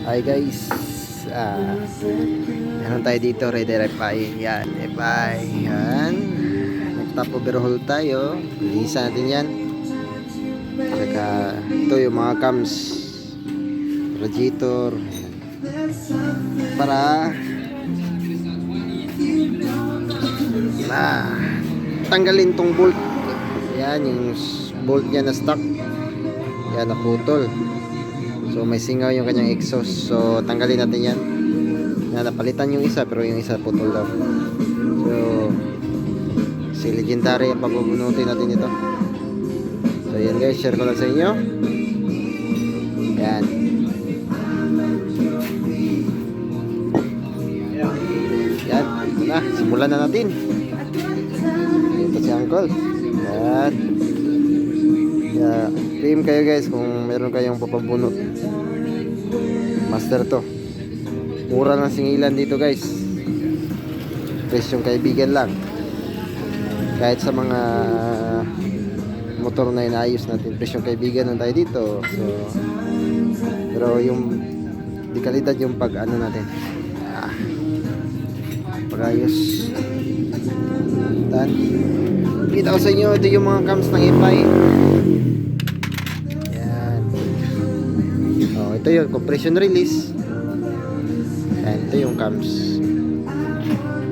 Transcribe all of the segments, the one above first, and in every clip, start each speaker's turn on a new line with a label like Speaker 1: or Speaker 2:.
Speaker 1: Hi guys. Ah, meron tayo dito, ready FI. Yan, FI. Yan. Nag-top overhaul tayo. Lisa natin yan. Saka, ito yung mga cams. Radiator. Para na tanggalin tong bolt. Yan, yung bolt niya na stuck. Yan, naputol. So may singaw yung kanyang exhaust. So tanggalin natin yan. Na napalitan yung isa pero yung isa putol daw. So si legendary pabubunutin natin ito. So yan guys, share ko lang sa inyo. Yan. Yan, na. Simulan na natin. Ito si Uncle. Yan. Yeah, PM kayo guys kung meron kayong papabunot. Master to. Mura lang singilan dito guys. Presyong kaibigan lang. Kahit sa mga motor na inaayos natin, presyong kaibigan lang tayo dito. So, pero yung di kalidad yung pag ano natin. Ah, pag-ayos. Tan. Kita ko sa inyo, ito yung mga cams ng EPI. Ito yung compression release. Yan, ito yung cams.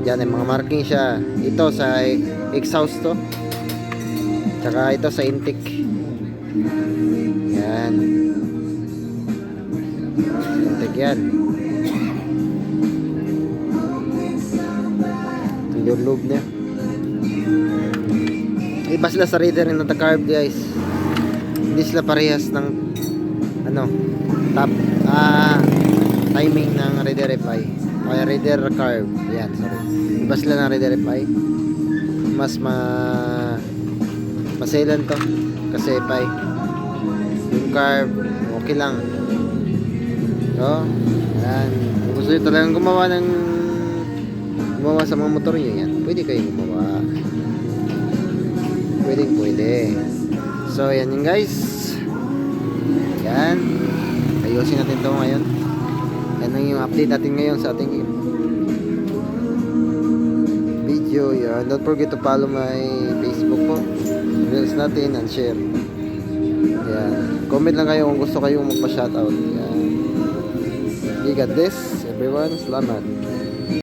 Speaker 1: Yan, yung mga marking siya. Ito sa exhaust to. Tsaka ito sa intake. Yan. Intake yan. Ito yung lube niya. Iba sila sa reader ng carb guys. Hindi sila parehas ng ano, top ah timing ng reader FI. Kaya reader carb. Yan, sorry. Iba sila ng reader. Mas ma maselan to kasi FI. Yung carb, okay lang. So, yan. Kung gusto nyo talagang gumawa ng gumawa sa mga motor nyo yan, pwede kayo gumawa pwedeng pwede so yan yun guys ayusin natin to ngayon. Yan lang yung update natin ngayon sa ating video. Yan. Don't forget to follow my facebook po. Reels natin and share. Yan. Comment lang kayo kung gusto kayong magpa shoutout yan. Okay God bless everyone. Salamat